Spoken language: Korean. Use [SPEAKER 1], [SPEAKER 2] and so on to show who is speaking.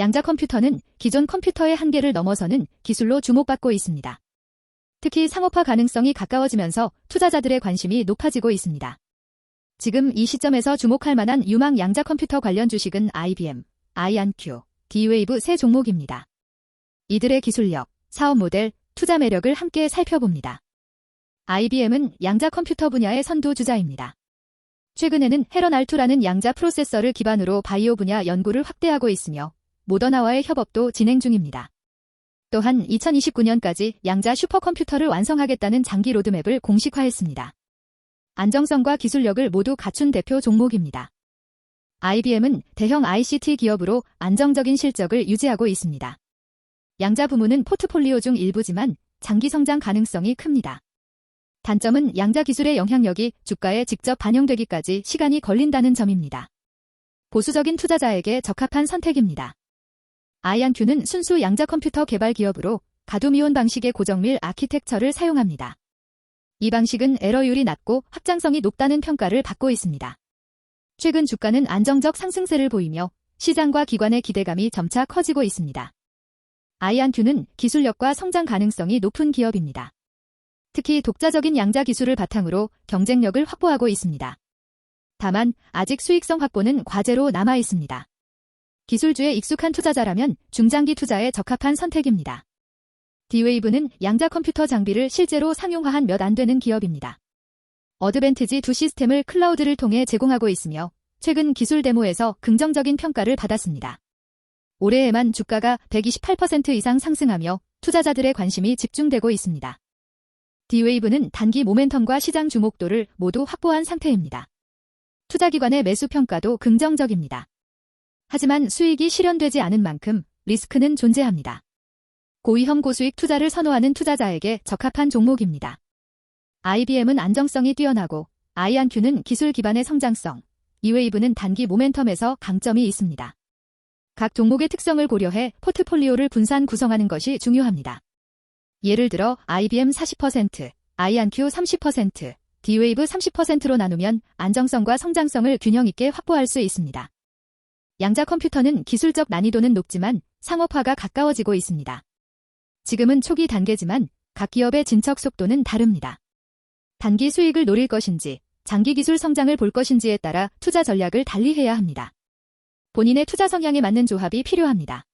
[SPEAKER 1] 양자 컴퓨터는 기존 컴퓨터의 한계를 넘어서는 기술로 주목받고 있습니다. 특히 상업화 가능성이 가까워지면서 투자자들의 관심이 높아지고 있습니다. 지금 이 시점에서 주목할 만한 유망 양자 컴퓨터 관련 주식은 IBM, 아이안큐, D-웨이브 세 종목입니다. 이들의 기술력, 사업 모델, 투자 매력을 함께 살펴봅니다. IBM은 양자 컴퓨터 분야의 선두 주자입니다. 최근에는 헤런 R2라는 양자 프로세서를 기반으로 바이오 분야 연구를 확대하고 있으며 모더나와의 협업도 진행 중입니다. 또한 2029년까지 양자 슈퍼컴퓨터를 완성하겠다는 장기 로드맵을 공식화했습니다. 안정성과 기술력을 모두 갖춘 대표 종목입니다. IBM은 대형 ICT 기업으로 안정적인 실적을 유지하고 있습니다. 양자 부문은 포트폴리오 중 일부지만 장기 성장 가능성이 큽니다. 단점은 양자 기술의 영향력이 주가에 직접 반영되기까지 시간이 걸린다는 점입니다. 보수적인 투자자에게 적합한 선택입니다. 아이안큐는 순수 양자 컴퓨터 개발 기업으로 가두미온 방식의 고정밀 아키텍처를 사용합니다. 이 방식은 에러율이 낮고 확장성이 높다는 평가를 받고 있습니다. 최근 주가는 안정적 상승세를 보이며 시장과 기관의 기대감이 점차 커지고 있습니다. 아이안큐는 기술력과 성장 가능성이 높은 기업입니다. 특히 독자적인 양자 기술을 바탕으로 경쟁력을 확보하고 있습니다. 다만 아직 수익성 확보는 과제로 남아 있습니다. 기술주에 익숙한 투자자라면 중장기 투자에 적합한 선택입니다. D-웨이브는 양자 컴퓨터 장비를 실제로 상용화한 몇 안 되는 기업입니다. 어드밴티지 두 시스템을 클라우드를 통해 제공하고 있으며 최근 기술 데모에서 긍정적인 평가를 받았습니다. 올해에만 주가가 128% 이상 상승하며 투자자들의 관심이 집중되고 있습니다. D-웨이브는 단기 모멘텀과 시장 주목도를 모두 확보한 상태입니다. 투자기관의 매수 평가도 긍정적입니다. 하지만 수익이 실현되지 않은 만큼 리스크는 존재합니다. 고위험 고수익 투자를 선호하는 투자자에게 적합한 종목입니다. IBM은 안정성이 뛰어나고 아이안큐는 기술 기반의 성장성, 이웨이브는 단기 모멘텀에서 강점이 있습니다. 각 종목의 특성을 고려해 포트폴리오를 분산 구성하는 것이 중요합니다. 예를 들어 IBM 40%, 아이안큐 30%, D-웨이브 30%로 나누면 안정성과 성장성을 균형 있게 확보할 수 있습니다. 양자 컴퓨터는 기술적 난이도는 높지만 상업화가 가까워지고 있습니다. 지금은 초기 단계지만 각 기업의 진척 속도는 다릅니다. 단기 수익을 노릴 것인지 장기 기술 성장을 볼 것인지에 따라 투자 전략을 달리해야 합니다. 본인의 투자 성향에 맞는 조합이 필요합니다.